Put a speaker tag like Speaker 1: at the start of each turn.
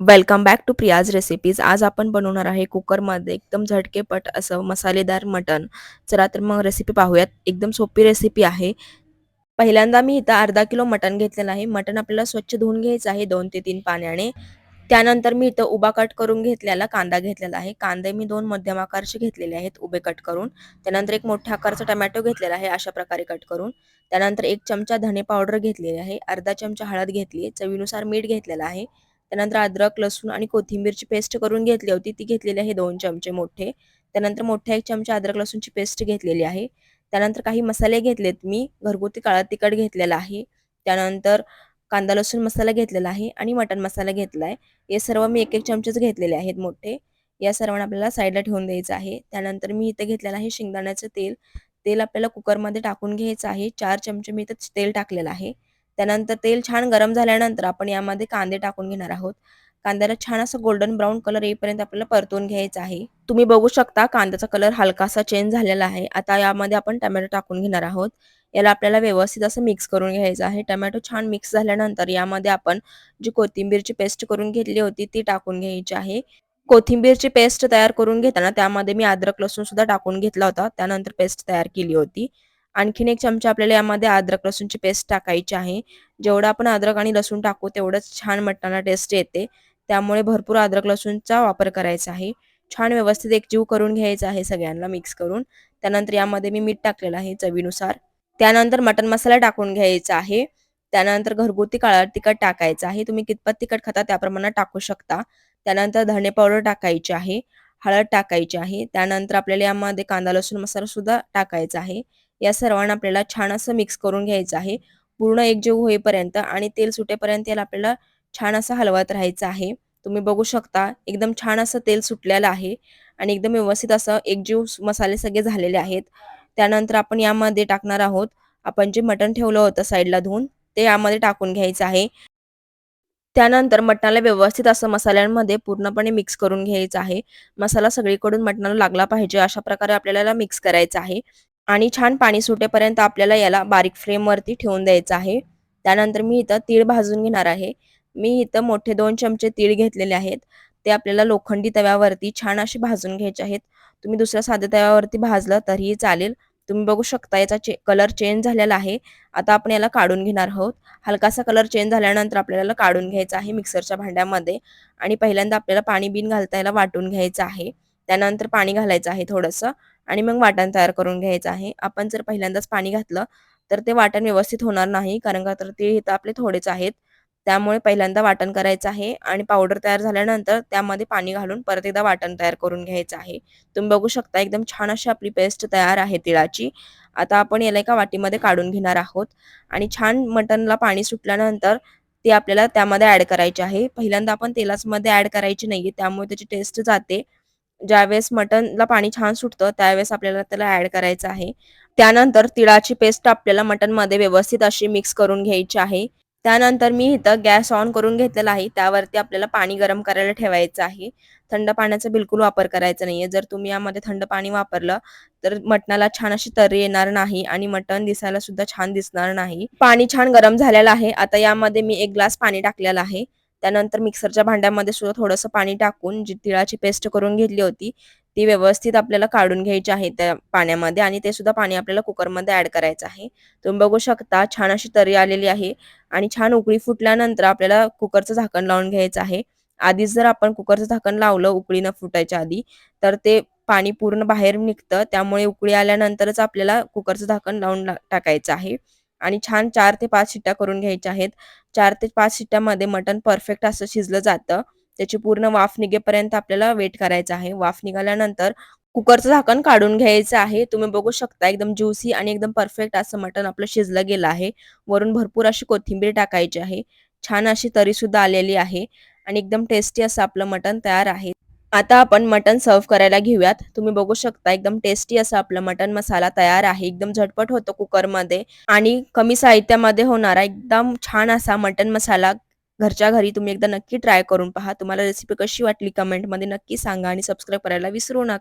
Speaker 1: Welcome back to Priya's recipes आज आपण बनवणार आहे कुकरमध्ये एकदम झटकेपट असं मसालेदार मटण. चला तर मग रेसिपी पाहूयात. एकदम सोपी रेसिपी आहे. पहिल्यांदा मी इथं अर्धा किलो मटण घेतलेलं आहे. मटण आपल्याला स्वच्छ धुवून घ्यायचं आहे दोन ते तीन पाण्याने. त्यानंतर मी इथं उभा कट करून घेतलेला कांदा घेतलेला आहे. कांदे मी दोन मध्यम आकारचे घेतलेले आहेत उभे कट करून. त्यानंतर एक मोठ्या आकारचा टमॅटो घेतलेला आहे अशा प्रकारे कट करून. त्यानंतर एक चमचा धने पावडर घेतलेली आहे. अर्धा चमचा हळद घेतली चवीनुसार मीठ घेतलेलं आहे. त्यानंतर अद्रक लसूण आणि कोथिंबीरची पेस्ट करून घेतली होती. ती घेतलेली आहे दोन चमचे मोठे. त्यानंतर मोठ्या एक चमचा अद्रक लसूणची पेस्ट घेतलेली आहे. त्यानंतर काही मसाले घेतलेत मी. घरगुती काळा तिखट घेतलेला आहे. त्यानंतर कांदा लसूण मसाला घेतलेला आहे आणि मटण मसाला घेतला आहे हे सर्व मी एक एक चमचेच घेतलेले आहेत मोठे. या सर्वांना आपल्याला साईडला ठेवून द्यायचं आहे. त्यानंतर मी इथं घेतलेलं आहे शेंगदाण्याचं तेल. तेल आपल्याला कुकरमध्ये टाकून घ्यायचं आहे. चार चमचे मी इथं तेल टाकलेलं आहे. त्यानंतर तेल छान गरम झाल्यानंतर आपण यामध्ये कांदे टाकून घेणार आहोत. कांद्याला छान असं गोल्डन ब्राऊन कलर येईपर्यंत आपल्याला परतून घ्यायचा आहे. तुम्ही बघू शकता कांद्याचा कलर हलकासा चेंज झालेला आहे. आता यामध्ये आपण टमॅटो टाकून घेणार आहोत. याला आपल्याला व्यवस्थित असं मिक्स करून घ्यायचं आहे. टमॅटो छान मिक्स झाल्यानंतर यामध्ये आपण जी कोथिंबीरची पेस्ट करून घेतली होती ती टाकून घ्यायची आहे. कोथिंबीरची पेस्ट तयार करून घेताना त्यामध्ये मी अद्रक लसूण सुद्धा टाकून घेतला होता. त्यानंतर पेस्ट तयार केली होती. आणखीन एक चमचा आपल्याला यामध्ये अद्रक लसूणची पेस्ट टाकायची आहे. जेवढं आपण अद्रक आणि लसूण टाकू तेवढंच छान मटणाला टेस्ट येते. त्यामुळे भरपूर अद्रक लसूणचा वापर करायचा आहे. छान व्यवस्थित एकजीव करून घ्यायचा आहे सगळ्यांना मिक्स करून. त्यानंतर यामध्ये मी मीठ टाकलेलं आहे चवीनुसार. त्यानंतर मटन मसाला टाकून घ्यायचा आहे. त्यानंतर घरगुती काळा तिखट टाकायचं आहे. तुम्ही कितपत तिखट खाता त्याप्रमाणे टाकू शकता. त्यानंतर धणे पावडर टाकायची आहे. हळद टाकायची आहे. त्यानंतर आपल्याला यामध्ये कांदा लसूण मसाला सुद्धा टाकायचा आहे. या सर्वांना आपल्याला छान असं मिक्स करून घ्यायचं आहे. पूर्ण एकजीव होईपर्यंत आणि तेल सुटेपर्यंत याला आपल्याला छान असं हलवत राहायचं आहे. तुम्ही बघू शकता एकदम छान असं तेल सुटलेलं आहे आणि एकदम व्यवस्थित असं एकजीव मसाले सगळे झालेले आहेत. त्यानंतर आपण यामध्ये टाकणार आहोत आपण जे मटण ठेवलं होतं साईडला धुवून ते यामध्ये टाकून घ्यायचं आहे. त्यानंतर मटणाला व्यवस्थित असं मसाल्यांमध्ये पूर्णपणे मिक्स करून घ्यायचं आहे. मसाला सगळीकडून मटणाला लागला पाहिजे अशा प्रकारे आपल्याला मिक्स करायचं आहे. आणि छान पाणी सुटेपर्यंत आपल्याला याला बारीक फ्लेमवरती ठेवून द्यायचं आहे. त्यानंतर मी इथं तीळ भाजून घेणार आहे. मी इथं मोठे दोन चमचे तीळ घेतलेले आहेत. ते आपल्याला लोखंडी तव्यावरती छान असे भाजून घ्यायचे आहेत. तुम्ही दुसऱ्या साध्या तव्यावरती भाजलं तरीही चालेल. तुम्ही बघू शकता याचा चे कलर चेंज झालेला आहे. आता आपण याला काढून घेणार आहोत. हलकासा कलर चेंज झाल्यानंतर आपल्याला काढून घ्यायचा आहे मिक्सरच्या भांड्यामध्ये. आणि पहिल्यांदा आपल्याला पाणी बिन घालता याला वाटून घ्यायचं आहे. त्यानंतर पाणी घालायचं आहे थोडंसं आणि मग वाटण तयार करून घ्यायचं आहे. आपण जर पहिल्यांदाच पाणी घातलं तर ते वाटण व्यवस्थित होणार नाही कारण का तर ते इथं आपले थोडेच आहेत. त्यामुळे पहिल्यांदा वाटण करायचं आहे आणि पावडर तयार झाल्यानंतर त्यामध्ये पाणी घालून परत एकदा वाटण तयार करून घ्यायचं आहे. तुम्ही बघू शकता एकदम छान अशी आपली पेस्ट तयार आहे तिळाची. आता आपण याला एका वाटीमध्ये काढून घेणार आहोत आणि छान मटनला पाणी सुटल्यानंतर ते आपल्याला त्यामध्ये ऍड करायचे आहे. पहिल्यांदा आपण तेलाच मध्ये ऍड करायची नाहीये त्यामुळे त्याची टेस्ट जाते. ज्यावेळेस मटनला पाणी छान सुटतं त्यावेळेस आपल्याला त्याला ऍड करायचं आहे. त्यानंतर तिळाची पेस्ट आपल्याला मटनमध्ये व्यवस्थित अशी मिक्स करून घ्यायची आहे. त्यानंतर मी इथं गॅस ऑन करून घेतलेला आहे. त्यावरती आपल्याला पाणी गरम करायला ठेवायचं आहे. थंड पाण्याचा बिलकुल वापर करायचा नाहीये. जर तुम्ही यामध्ये थंड पाणी वापरलं तर मटणाला छान अशी तर्री येणार नाही आणि मटण दिसायला सुद्धा छान दिसणार नाही. पाणी छान गरम झालेलं आहे. आता यामध्ये मी एक ग्लास पाणी टाकलेलं आहे. त्यानंतर मिक्सरच्या भांड्यामध्ये सुद्धा थोडंसं पाणी टाकून जी तिळाची पेस्ट करून घेतली होती ती व्यवस्थित आपल्याला काढून घ्यायची आहे त्या पाण्यामध्ये आणि ते सुद्धा पाणी आपल्याला कुकरमध्ये ऍड करायचं आहे. तुम्ही बघू शकता छान अशी तरी आलेली आहे आणि छान उकळी फुटल्यानंतर आपल्याला कुकरचं झाकण लावून घ्यायचं आहे. आधीच जर आपण कुकरचं झाकण लावलं उकळी न फुटायच्या आधी तर ते पाणी पूर्ण बाहेर निघतं त्यामुळे उकळी आल्यानंतरच आपल्याला कुकरचं झाकण लावून टाकायचं आहे. आणि छान चार ते पाच शिट्ट्या करून घ्यायच्या आहेत. चार ते पाच शिट्ट्यामध्ये मटण परफेक्ट असं शिजलं जातं. त्याची पूर्ण वाफ निघेपर्यंत आपल्याला वेट करायचं आहे. वाफ निघाल्यानंतर कुकरचं झाकण काढून घ्यायचं आहे. तुम्ही बघू शकता एकदम ज्युसी आणि एकदम परफेक्ट असं मटण आपलं शिजलं गेलं आहे. वरून भरपूर अशी कोथिंबीर टाकायची आहे. छान अशी तरी सुद्धा आलेली आहे आणि एकदम टेस्टी असं आपलं मटण तयार आहे. आता आपण मटन सर्व करायला घेऊयात. तुम्ही बघू शकता एकदम टेस्टी असं आपलं मटन मसाला तयार आहे. एकदम झटपट होतो कुकरमध्ये आणि कमी साहित्यामध्ये होणारा एकदम छान असा मटन मसाला घरच्या घरी तुम्ही एकदा नक्की ट्राय करून पहा. तुम्हाला रेसिपी कशी वाटली कमेंटमध्ये नक्की सांगा आणि सबस्क्राईब करायला विसरू नका.